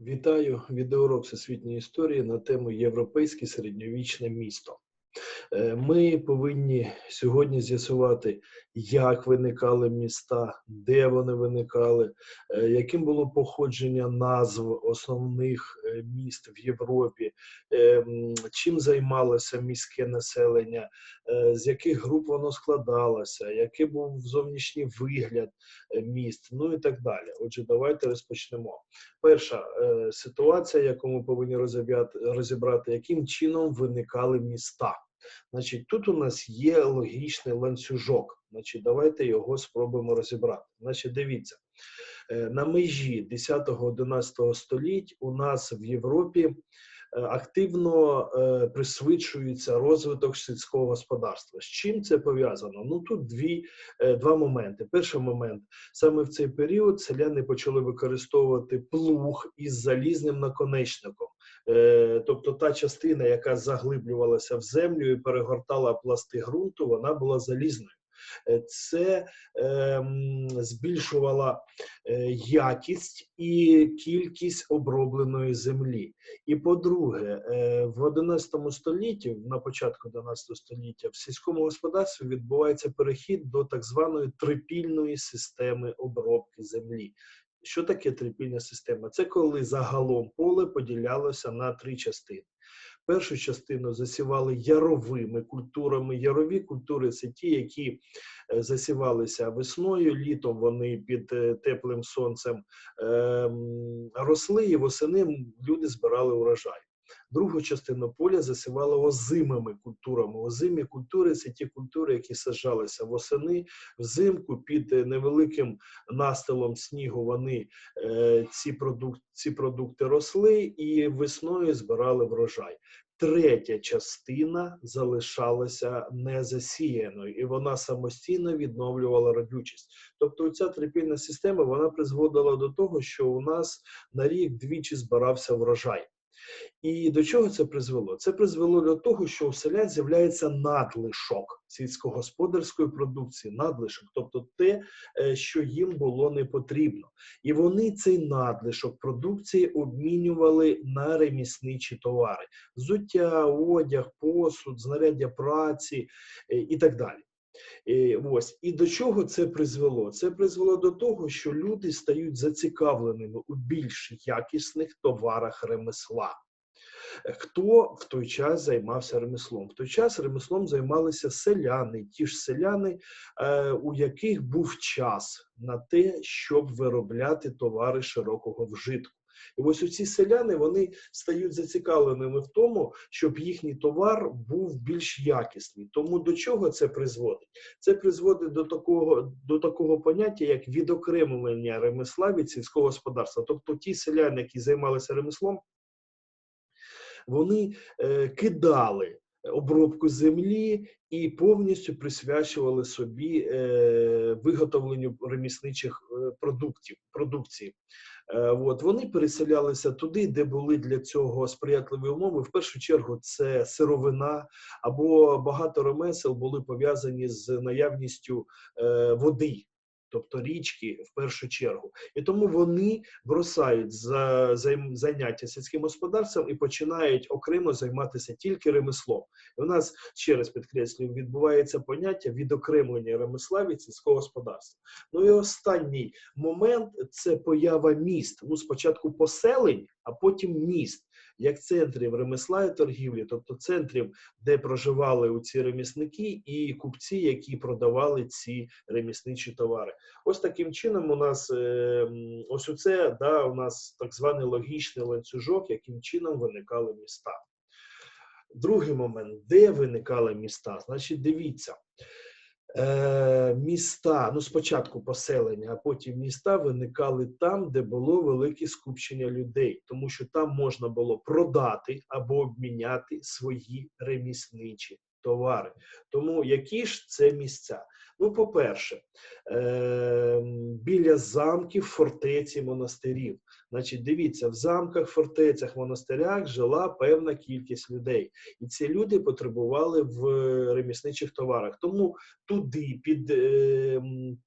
Вітаю відеоурок всесвітньої історії на тему Європейське середньовічне місто. Е, Ми повинні сьогодні з'ясувати, як виникали міста, де вони виникали, е, яким було походження назв основних е, міст в Європі, чим займалося міське населення, з яких груп воно складалося, який був зовнішній вигляд міст, ну і так далі. Отже, давайте розпочнемо. Перша ситуація, яку ми повинні розібрати, яким чином виникали міста. Значить, тут у нас є логічний ланцюжок. Значить, давайте його спробуємо розібрати. Значить, дивіться, е, на межі 10-11 століть у нас в Європі е, активно е, присвідчується розвиток сільського господарства. З чим це пов'язано? Ну тут дві, два моменти. Перший момент саме в цей період селяни почали використовувати плуг із залізним наконечником. Е, Тобто та частина, яка заглиблювалася в землю і перегортала пласти ґрунту, вона була залізною. Е, Це ем, збільшувала е, якість і кількість обробленої землі. І по-друге, е, в 11 столітті, на початку 11 століття, в сільському господарстві відбувається перехід до так званої трипільної системи обробки землі. Що таке трипільна система? Це коли загалом поле поділялося на три частини. Першу частину засівали яровими культурами. Ярові культури це ті, які е, засівалися весною, літом вони під е, теплим сонцем ем, росли, і восени люди збирали урожай. Другу частину поля засівали озимими культурами. Озимі культури це ті культури, які саджалися восени, взимку під е, невеликим настилом снігу. Вони е, ці, продукти, ці продукти росли і весною збирали врожай. Третя частина залишалася незасіяною, і вона самостійно відновлювала родючість. Тобто, ця трипільна система вона призводила до того, що у нас на рік двічі збирався врожай. І до чого це призвело? Це призвело до того, що у селян з'являється надлишок сільськогосподарської продукції, надлишок, тобто те, е, що їм було не потрібно. І вони цей надлишок продукції обмінювали на ремісничі товари: взуття, одяг, посуд, знаряддя праці е, і так далі. І, ось і до чого це призвело? Це призвело до того, що люди стають зацікавленими у більш якісних товарах ремесла. Хто в той час займався ремеслом? В той час ремеслом займалися селяни, ті ж селяни, е, у яких був час на те, щоб виробляти товари широкого вжитку. І ось оці селяни вони стають зацікавленими в тому, щоб їхній товар був більш якісний. Тому до чого це призводить? Це призводить до такого, до такого поняття, як відокремлення ремесла від сільського господарства. Тобто ті селяни, які займалися ремеслом, вони е, кидали обробку землі і повністю присвячували собі е, виготовленню ремісничих е, продуктів продукції. Е, от вони переселялися туди, де були для цього сприятливі умови. В першу чергу це сировина або багато ремесел були пов'язані з наявністю е, води. Тобто річки в першу чергу, і тому вони бросають за займ- заняття сільським господарством і починають окремо займатися тільки ремеслом. І у нас ще раз підкреслюю, відбувається поняття відокремлення ремесла від сільського господарства. Ну і останній момент це поява міст. Ну, спочатку поселень, а потім міст, як центрів ремесла і торгівлі, тобто центрів, де проживали у ці ремісники і купці, які продавали ці ремісничі товари. Ось таким чином у нас е, ось оце да, у нас так званий логічний ланцюжок, яким чином виникали міста. Другий момент, де виникали міста? Значить, дивіться. Е, міста, ну спочатку поселення, а потім міста виникали там, де було велике скупчення людей, тому що там можна було продати або обміняти свої ремісничі товари. Тому які ж це місця? Ну, по-перше, е, біля замків, фортеці, монастирів. Значить, дивіться, в замках, фортецях, монастирях жила певна кількість людей, і ці люди потребували в ремісничих товарах. Тому туди, під е,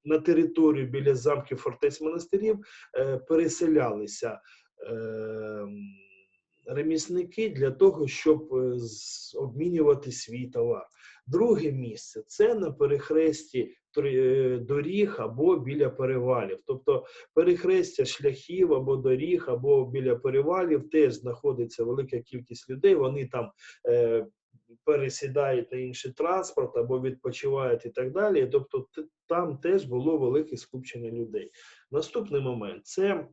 на територію біля замків, фортець, монастирів, е, переселялися ем, ремісники для того, щоб е, обмінювати свій товар. Друге місце це на перехресті е, доріг або біля перевалів. Тобто перехрестя шляхів або доріг, або біля перевалів теж знаходиться велика кількість людей. Вони там е, пересідають на інший транспорт або відпочивають і так далі. Тобто, там теж було велике скупчення людей. Наступний момент це.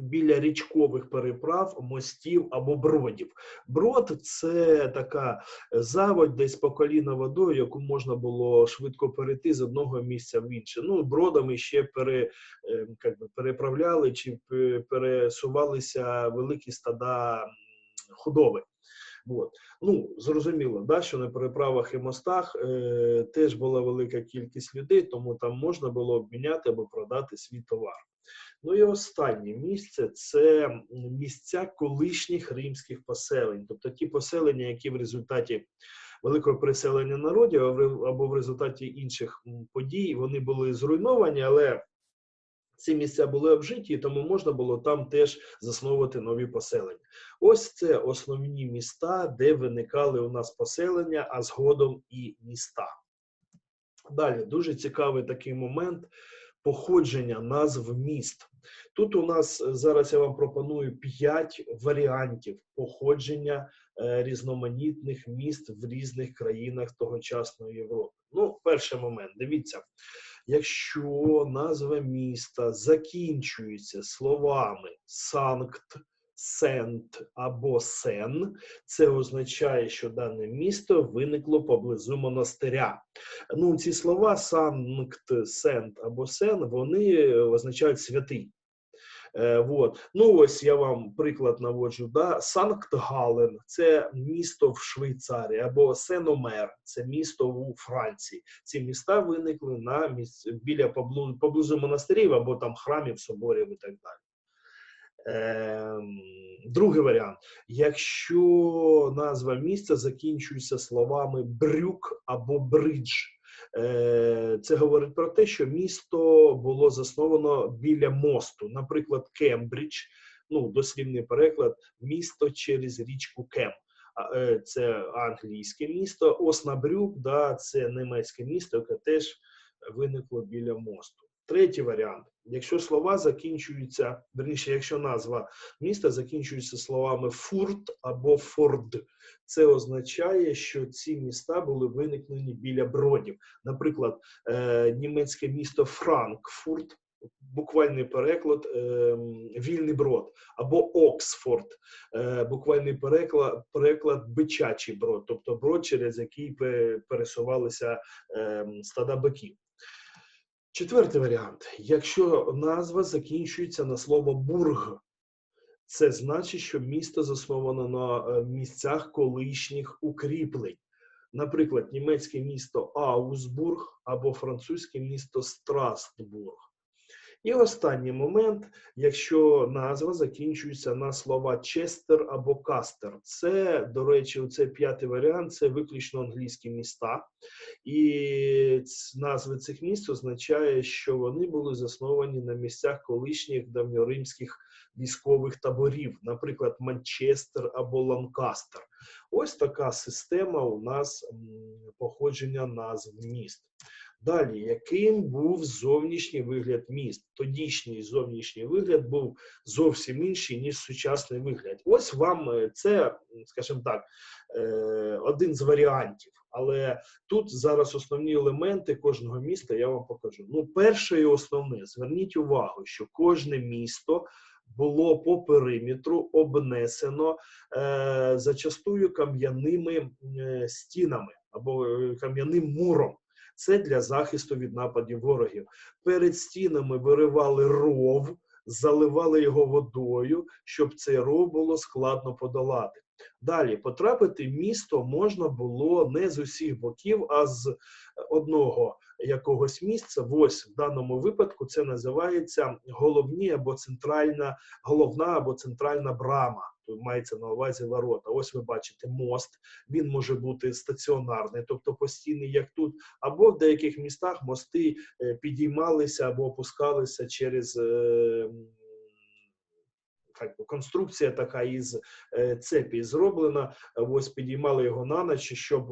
Біля річкових переправ, мостів або бродів. Брод це така заводь десь по коліна водою, яку можна було швидко перейти з одного місця в інше. Ну, бродами ще пере, е, як би, переправляли чи пересувалися великі стада худоби. От. Ну, зрозуміло, да, що на переправах і мостах е, теж була велика кількість людей, тому там можна було обміняти або продати свій товар. Ну і останнє місце це місця колишніх римських поселень, тобто ті поселення, які в результаті великого переселення народів або в- результаті інших подій вони були зруйновані, але ці місця були обжиті, тому можна було там теж засновувати нові поселення. Ось це основні міста, де виникали у нас поселення, а згодом і міста. Далі дуже цікавий такий момент походження назв міст. Тут у нас е, зараз я вам пропоную п'ять варіантів походження е, різноманітних міст в різних країнах тогочасної Європи. Ну, перший момент, дивіться, якщо назва міста закінчується словами санкт, сент або сен, це означає, що дане місто виникло поблизу монастиря. Ну, ці слова санкт, сент або сен, вони означають святий. Е, вот. Ну, ось я вам приклад наводжу. Да? Санкт-Гален це місто в Швейцарії, або Сен-Омер це місто у Франції. Ці міста виникли на місць, біля поблизу монастирів або там храмів, соборів і так далі. Ем, другий варіант. Якщо назва міста закінчується словами брюк або бридж, е, це говорить про те, що місто було засновано біля мосту, наприклад, Кембридж, ну, дослівний переклад, місто через річку Кем. Е, Це англійське місто, Оснабрюк, да, це німецьке місто, яке теж виникло біля мосту. Третій варіант. Якщо слова закінчуються, верніше, якщо назва міста закінчується словами фурт або форд, це означає, що ці міста були виникнені біля бродів. Наприклад, е, німецьке місто Франкфурт, буквальний переклад е, вільний брод, або Оксфорд, е, буквальний переклад, переклад бичачий брод, тобто брод, через який пересувалися стада биків. Четвертий варіант. Якщо назва закінчується на слово бург, це значить, що місто засновано на е, місцях колишніх укріплень. Наприклад, німецьке місто Аусбург або французьке місто Страстбург. І останній момент, якщо назва закінчується на слова Честер або Кастер. Це, до речі, це п'ятий варіант, це виключно англійські міста. І назви цих міст означає, що вони були засновані на місцях колишніх давньоримських військових таборів, наприклад, Манчестер або Ланкастер. Ось така система у нас походження назв міст. Далі, яким був зовнішній вигляд міст? Тодішній зовнішній вигляд був зовсім інший, ніж сучасний вигляд. Ось вам е, це, скажімо так, е, один з варіантів. Але тут зараз основні елементи кожного міста я вам покажу. Ну, перше і основне, зверніть увагу, що кожне місто було по периметру обнесено е, зачастую кам'яними е, стінами або е, кам'яним муром. Це для захисту від нападів ворогів. Перед стінами виривали ров, заливали його водою, щоб цей ров було складно подолати. Далі потрапити в місто можна було не з усіх боків, а з одного якогось місця. Ось в даному випадку це називається головні або центральна, головна або центральна брама. Мається на увазі ворота. Ось ви бачите мост. Він може бути стаціонарний, тобто постійний, як тут, або в деяких містах мости е, підіймалися або опускалися через е, конструкція така із е, цепі зроблена. Ось підіймали його на ніч, щоб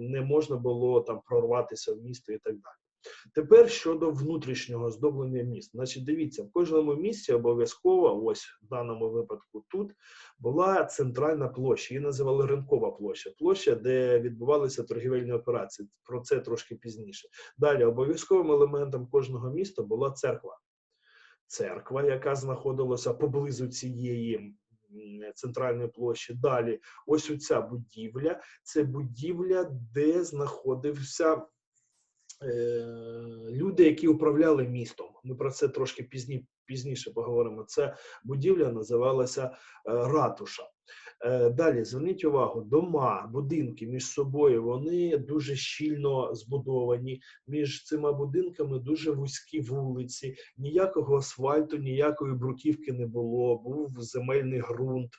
не можна було там прорватися в місто і так далі. Тепер щодо внутрішнього оздоблення міст. Значить, дивіться, в кожному місті обов'язково, ось в даному випадку тут, була центральна площа, її називали ринкова площа. Площа, де відбувалися торгівельні операції. Про це трошки пізніше. Далі обов'язковим елементом кожного міста була церква. Церква, яка знаходилася поблизу цієї центральної площі. Далі, ось оця будівля. Це будівля, де знаходився люди, які управляли містом. Ми про це трошки пізні, пізніше поговоримо. Ця будівля називалася е, ратуша. Е, Далі зверніть увагу, дома, будинки між собою вони дуже щільно збудовані. Між цими будинками дуже вузькі вулиці, ніякого асфальту, ніякої бруківки не було. Був земельний ґрунт.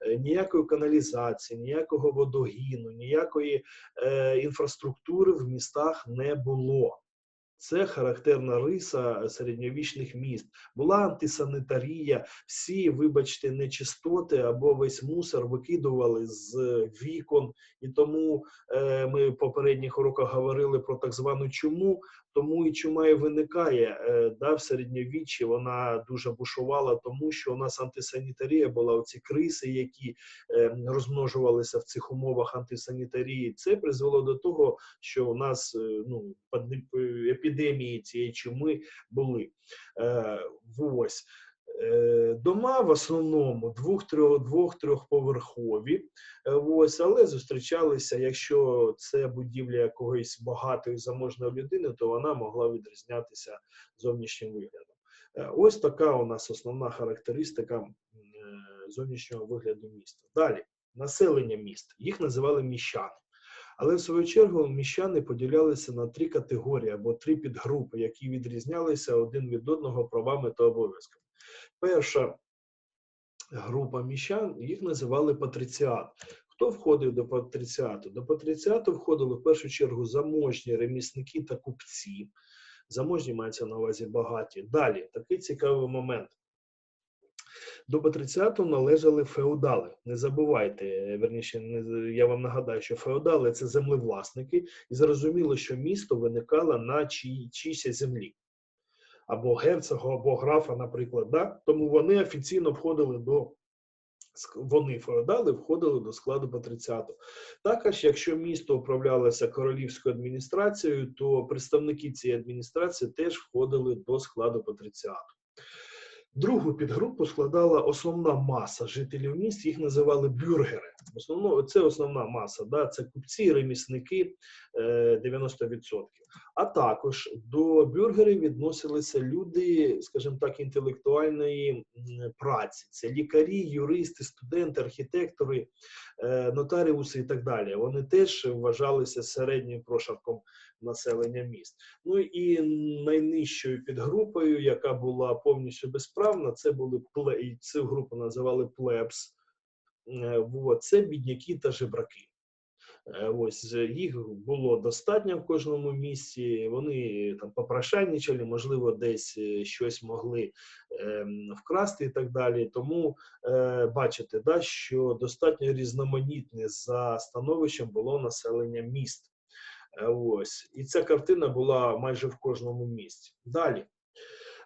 Е, Ніякої каналізації, ніякого водогіну, ніякої е, інфраструктури в містах не було. Це характерна риса середньовічних міст. Була антисанітарія, всі, вибачте, нечистоти або весь мусор викидували з вікон. І тому е, ми в попередніх уроках говорили про так звану чуму. Тому і чума і виникає е, да, в середньовіччі. Вона дуже бушувала, тому що у нас антисанітарія була. Оці криси, які е, розмножувалися в цих умовах антисанітарії. Це призвело до того, що у нас е, ну, епідемії цієї чуми були. Ось. Е, Дома в основному двох-трьох двох-трьохповерхові, е, ось, але зустрічалися, якщо це будівля якогось багатої заможної людини, то вона могла відрізнятися зовнішнім виглядом. Е, Ось така у нас основна характеристика зовнішнього вигляду міста. Далі населення міст. Їх називали міщани. Але в свою чергу міщани поділялися на три категорії або три підгрупи, які відрізнялися один від одного правами та обов'язками. Перша група міщан їх називали патриціат. Хто входив до патриціату? До патриціату входили в першу чергу заможні ремісники та купці. Заможні мається на увазі багаті. Далі такий цікавий момент. До патриціату належали феодали. Не забувайте, верніше, я вам нагадаю, що феодали це землевласники, і зрозуміло, що місто виникало на чий, чийсь землі. Або герцога, або графа, наприклад. Да? Тому вони офіційно входили до вони феодали входили до складу патриціату. Також, якщо місто управлялося королівською адміністрацією, то представники цієї адміністрації теж входили до складу патриціату. Другу підгрупу складала основна маса жителів міст, їх називали бюргери. Основно, це основна маса, да, це купці, ремісники е, 90%. А також до бюргерів відносилися люди, скажімо так, інтелектуальної праці. Це лікарі, юристи, студенти, архітектори, е, нотаріуси і так далі. Вони теж вважалися середнім прошарком населення міст. Ну і найнижчою підгрупою, яка була повністю безправна, це були цю групу називали плебс. Е, Це бідняки та жебраки. Е, Ось е, їх було достатньо в кожному місці. Вони там попрошайничали, можливо, десь е, щось могли ем, вкрасти і так далі. Тому е, бачите, да, що достатньо різноманітне за становищем було населення міст. Е, Ось і ця картина була майже в кожному місті. Далі.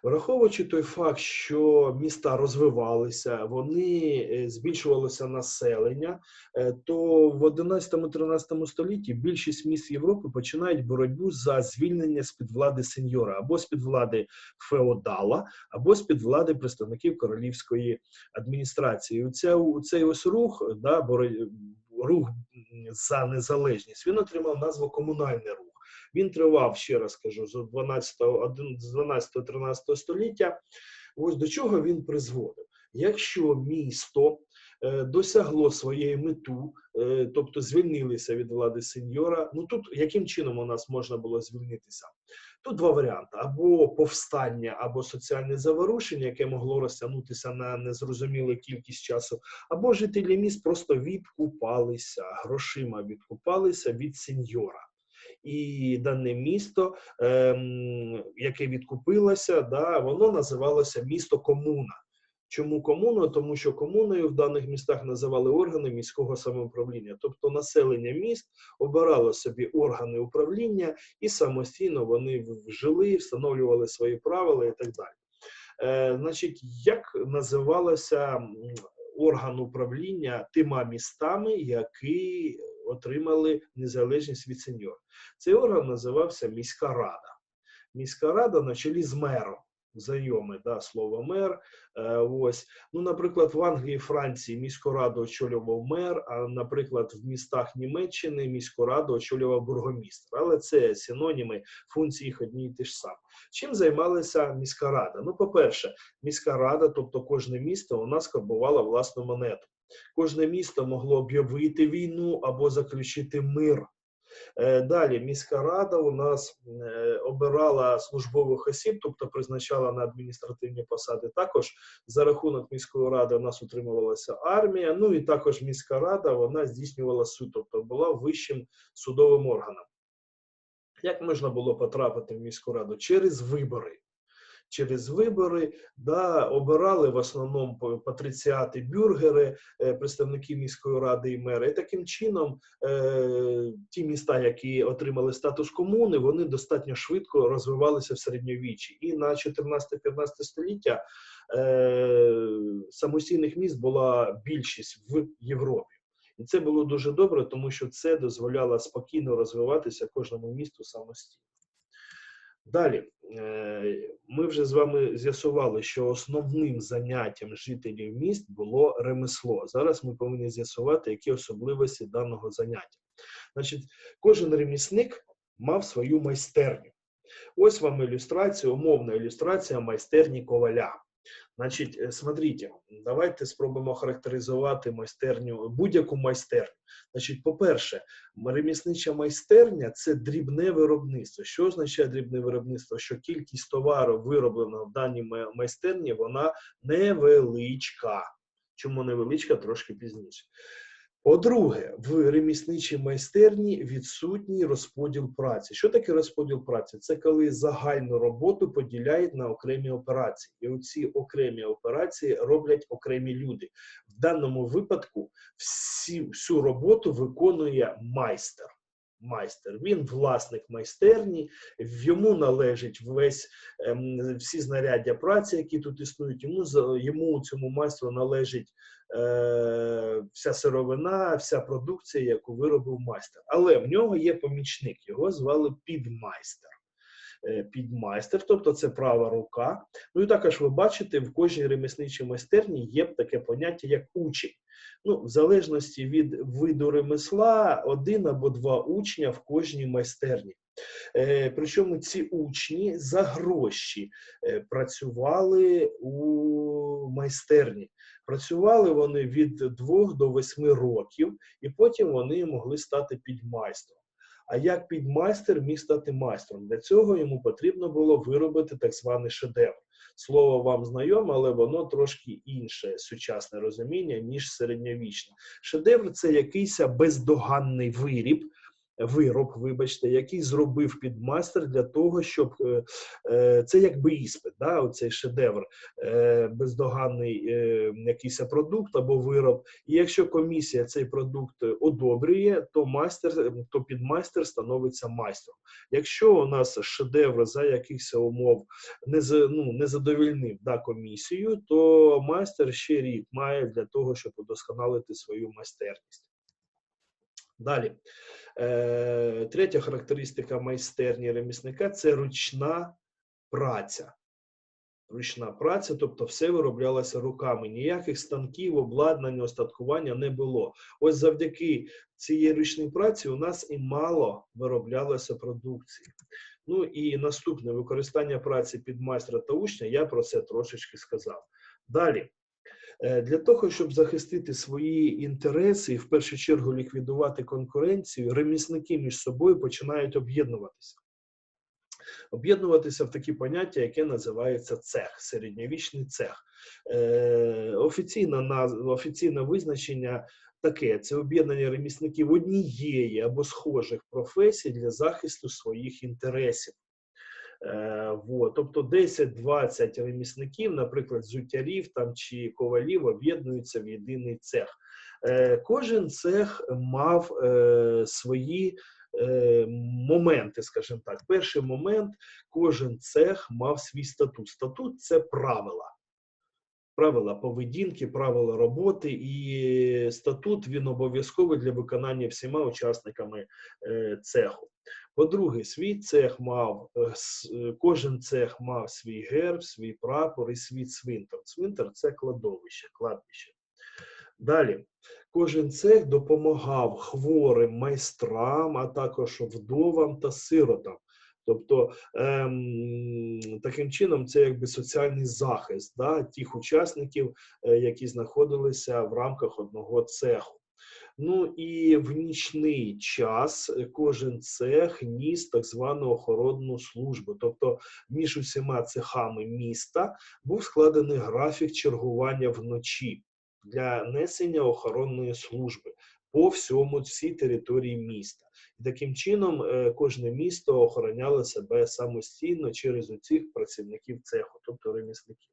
Враховуючи той факт, що міста розвивалися, вони е, збільшувалося населення, е, то в 11-13 столітті більшість міст Європи починають боротьбу за звільнення з-під влади сеньора або з-під влади феодала, або з-під влади представників королівської адміністрації. Оця, цей ось рух, да, боро- рух за незалежність, він отримав назву комунальний рух. Він тривав, ще раз кажу, з 12, один- з 12-13 століття. Ось до чого він призводив. Якщо місто е, досягло своєї мету, е, тобто звільнилися від влади сеньора, ну тут яким чином у нас можна було звільнитися? Тут два варіанти: або повстання, або соціальне заворушення, яке могло розтягнутися на незрозумілу кількість часу, або жителі міст просто відкупалися грошима, відкупалися від сеньора. І дане місто, ем, яке відкупилося, да, воно називалося місто комуна. Чому комуну? Тому що комуною в даних містах називали органи міського самоуправління, тобто населення міст обирало собі органи управління і самостійно вони жили, встановлювали свої правила і так далі. Е, Значить, як називалося орган управління тима містами, які отримали незалежність від сеньора? Цей орган називався міська рада. Міська рада на чолі з мером. Знайоме да, слово мер. Е, ось. Ну, наприклад, в Англії Франції міську раду очолював мер, а, наприклад, в містах Німеччини міську раду очолював бургомістр. Але це синоніми, функції їх одні і ті ж самі. Чим займалася міська рада? Ну, по-перше, міська рада, тобто кожне місто, у нас власну монету. Кожне місто могло об'явити війну або заключити мир. Е, Далі міська рада у нас е, обирала службових осіб, тобто призначала на адміністративні посади. Також за рахунок міської ради у нас утримувалася армія. Ну і також міська рада вона здійснювала суд, тобто була вищим судовим органом. Як можна було потрапити в міську раду? Через вибори. Через вибори да, обирали в основному патриціати бюргери, е, представники міської ради і мери. І таким чином е, ті міста, які отримали статус комуни, вони достатньо швидко розвивалися в середньовіччі. І на 14-15 століття е, самостійних міст була більшість в Європі. І це було дуже добре, тому що це дозволяло спокійно розвиватися кожному місту самостійно. Далі, ми вже з вами з'ясували, що основним заняттям жителів міст було ремесло. Зараз ми повинні з'ясувати, які особливості даного заняття. Значить, кожен ремісник мав свою майстерню. Ось вам ілюстрація, умовна ілюстрація майстерні коваля. Значить, е, смотрите, давайте спробуємо характеризувати майстерню, будь-яку майстерню. Значить, по-перше, реміснича майстерня це дрібне виробництво. Що означає дрібне виробництво? Що кількість товару, вироблена в даній майстерні, вона невеличка. Чому невеличка, трошки пізніше. По-друге, в ремісничій майстерні відсутній розподіл праці. Що таке розподіл праці? Це коли загальну роботу поділяють на окремі операції. І оці окремі операції роблять окремі люди. В даному випадку всі, всю роботу виконує майстер. Майстер, він власник майстерні, йому належить весь ем, всі знаряддя праці, які тут існують. Йому йому цьому майстру належить е, вся сировина, вся продукція, яку виробив майстер. Але в нього є помічник, його звали підмайстер. Е, Підмайстер, тобто це права рука. Ну і також ви бачите, в кожній ремісничій майстерні є таке поняття, як учень. Ну, в залежності від виду ремесла, один або два учня в кожній майстерні. Е, причому ці учні за гроші е, працювали у майстерні. Працювали вони від 2 до 8 років, і потім вони могли стати підмайстром. А як підмайстер міг стати майстром? Для цього йому потрібно було виробити так званий шедевр. Слово вам знайоме, але воно трошки інше сучасне розуміння, ніж середньовічне. Шедевр це якийсь бездоганний виріб, вироб, вибачте, який зробив підмастер для того, щоб е, е, це якби іспит, да, оцей шедевр, е, бездоганний якийсь продукт або вироб. І якщо комісія цей продукт одобрює, то майстер, то підмайстер становиться майстром. Якщо у нас шедевр за якихось умов не, ну, не задовільнив да, комісію, то майстер ще рік має для того, щоб удосконалити свою майстерність. Далі. Е, третя характеристика майстерні ремісника це ручна праця. Ручна праця, тобто все вироблялося руками. Ніяких станків, обладнання, остаткування не було. Ось завдяки цієї ручній праці у нас і мало вироблялося продукції. Ну і наступне використання праці під майстра та учня, я про це трошечки сказав. Далі. Е, Для того, щоб захистити свої інтереси і в першу чергу ліквідувати конкуренцію, ремісники між собою починають об'єднуватися. Об'єднуватися в такі поняття, яке називається цех, середньовічний цех. Е, офіційна, назва, офіційне визначення таке: це об'єднання ремісників однієї або схожих професій для захисту своїх інтересів. Е, вот. Тобто 10-20 ремісників, наприклад, зуттярів там чи ковалів, об'єднуються в єдиний цех. Е, Кожен цех мав е, свої моменти, скажімо так. Перший момент кожен цех мав свій статут. Статут це правила. Правила поведінки, правила роботи, і статут він обов'язковий для виконання всіма учасниками е, цеху. По-друге, свій цех мав, е, е, кожен цех мав свій герб, свій прапор і свій цвинтар. Цвинтар це кладовище, кладбище. Далі, кожен цех допомагав хворим майстрам, а також вдовам та сиротам. Тобто, ем, таким чином, це якби соціальний захист да, тих учасників, е, які знаходилися в рамках одного цеху. Ну і в нічний час кожен цех ніс так звану охоронну службу. Тобто між усіма цехами міста був складений графік чергування вночі для несення охоронної служби по всьому всій території міста. І таким чином е, кожне місто охороняло себе самостійно через оцих працівників цеху, тобто ремісників.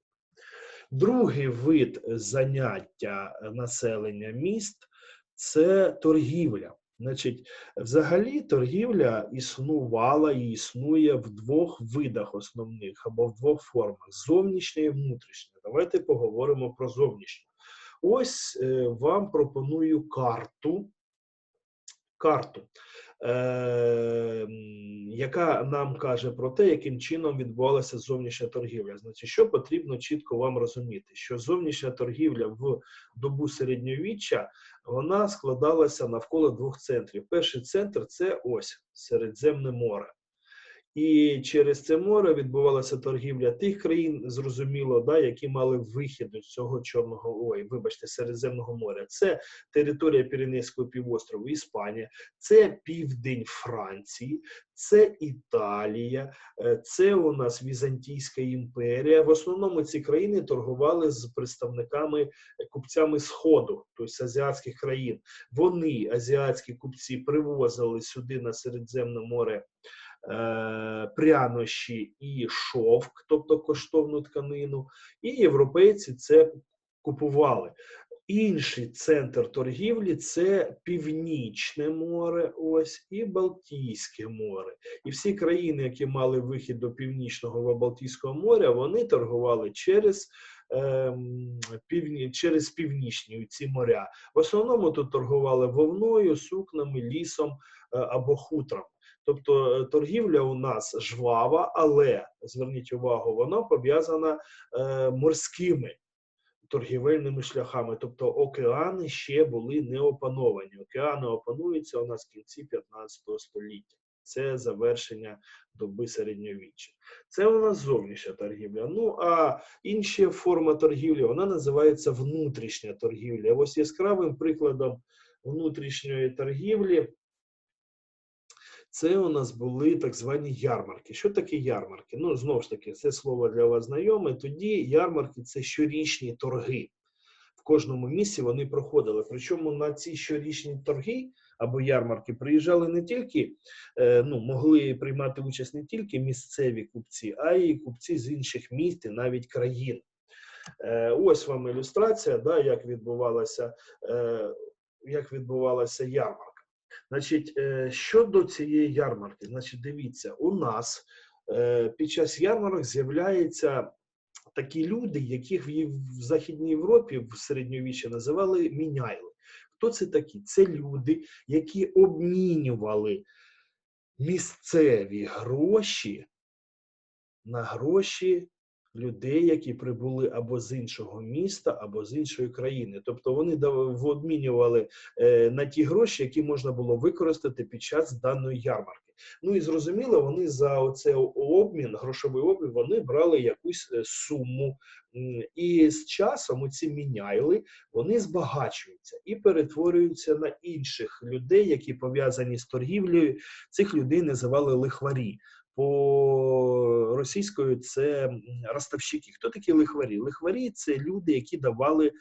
Другий вид заняття населення міст це торгівля. Значить, взагалі торгівля існувала і існує в двох видах основних або в двох формах: зовнішня і внутрішня. Давайте поговоримо про зовнішню. Ось е, вам пропоную карту. Карту, е, яка нам каже про те, яким чином відбувалася зовнішня торгівля. Значить, що потрібно чітко вам розуміти, що зовнішня торгівля в добу середньовіччя вона складалася навколо двох центрів. Перший центр це ось Середземне море. І через це море відбувалася торгівля тих країн, зрозуміло, да, які мали вихід до цього чорного ой, вибачте, Середземного моря. Це територія Піренейського півострову, Іспанія, це південь Франції, це Італія, е, це у нас Візантійська імперія. В основному ці країни торгували з представниками е, купцями Сходу, тобто з азіатських країн. Вони, азіатські купці, привозили сюди на Середземне море прянощі і шовк, тобто коштовну тканину, і європейці це купували. Інший центр торгівлі це Північне море, ось і Балтійське море. І всі країни, які мали вихід до Північного Балтійського моря, вони торгували через, ем, півні, через північні ці моря. В основному тут торгували вовною, сукнами, лісом е, або хутром. Тобто е, торгівля у нас жвава, але зверніть увагу, вона пов'язана е, морськими торгівельними шляхами. Тобто океани ще були не опановані. Океани опануються у нас в кінці 15 століття. Це завершення доби середньовіччя. Це у нас зовнішня торгівля. Ну а інша форма торгівлі вона називається внутрішня торгівля. Ось яскравим прикладом внутрішньої торгівлі це у нас були так звані ярмарки. Що таке ярмарки? Ну, знову ж таки, це слово для вас знайоме. Тоді ярмарки це щорічні торги. В кожному місці вони проходили. Причому на ці щорічні торги або ярмарки приїжджали не тільки, е, ну, могли приймати участь не тільки місцеві купці, а й купці з інших міст і навіть країн. Е, Ось вам ілюстрація, да, як відбувалася, е, як відбувалася ярмарка. Значить, е, щодо цієї ярмарки, значить, дивіться, у нас е, під час ярмарок з'являються такі люди, яких в, Західній Європі в середньовіччі називали міняйли. Хто це такі? Це люди, які обмінювали місцеві гроші на гроші людей, які прибули або з іншого міста, або з іншої країни. Тобто вони обмінювали е, на ті гроші, які можна було використати під час даної ярмарки. Ну і зрозуміло, вони за оце обмін, грошовий обмін, вони брали якусь е, суму. І з часом оці міняйли, вони збагачуються і перетворюються на інших людей, які пов'язані з торгівлею. Цих людей називали лихварі. По російською це м, ростовщики. Хто такі лихварі? Лихварі це люди, які давали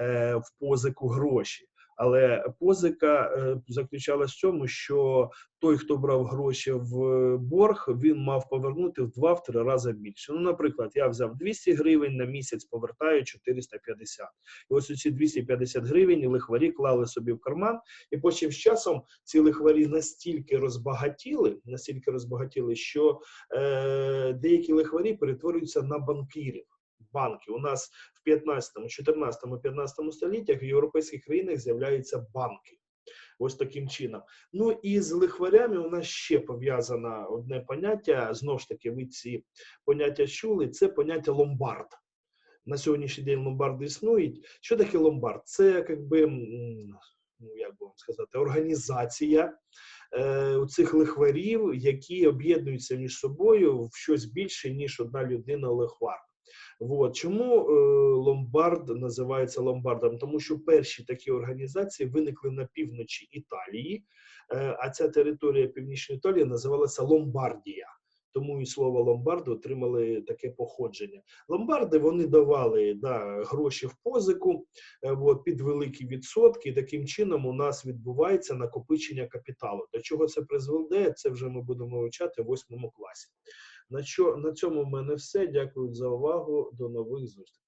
е, в позику гроші. Але позика е, заключалась в тому, що той, хто брав гроші в борг, він мав повернути в 2-3 рази більше. Ну, наприклад, я взяв 200 гривень на місяць, повертаю 450. І ось ці 250 гривень лихварі клали собі в карман, і потім з часом ці лихварі настільки розбагатіли, настільки розбагатіли, що е, деякі лихварі перетворюються на банкірів. Банки у нас в 15, 14, 15 століттях в європейських країнах з'являються банки. Ось таким чином. Ну і з лихварями у нас ще пов'язано одне поняття. Знову ж таки, ви ці поняття чули. Це поняття ломбард. На сьогоднішній день ломбарди існують. Що таке ломбард? Це якби, ну як би вам сказати, організація е, у цих лихварів, які об'єднуються між собою в щось більше, ніж одна людина Вот. Чому е, ломбард називається ломбардом? Тому що перші такі організації виникли на півночі Італії, е, а ця територія Північної Італії називалася Ломбардія. Тому і слово ломбарди отримали таке походження. Ломбарди вони давали да, гроші в позику е, от, під великі відсотки. Таким чином у нас відбувається накопичення капіталу. До чого це призведе? Це вже ми будемо вивчати в восьмому класі. На що на цьому в мене все. Дякую за увагу. До нових зустрічей.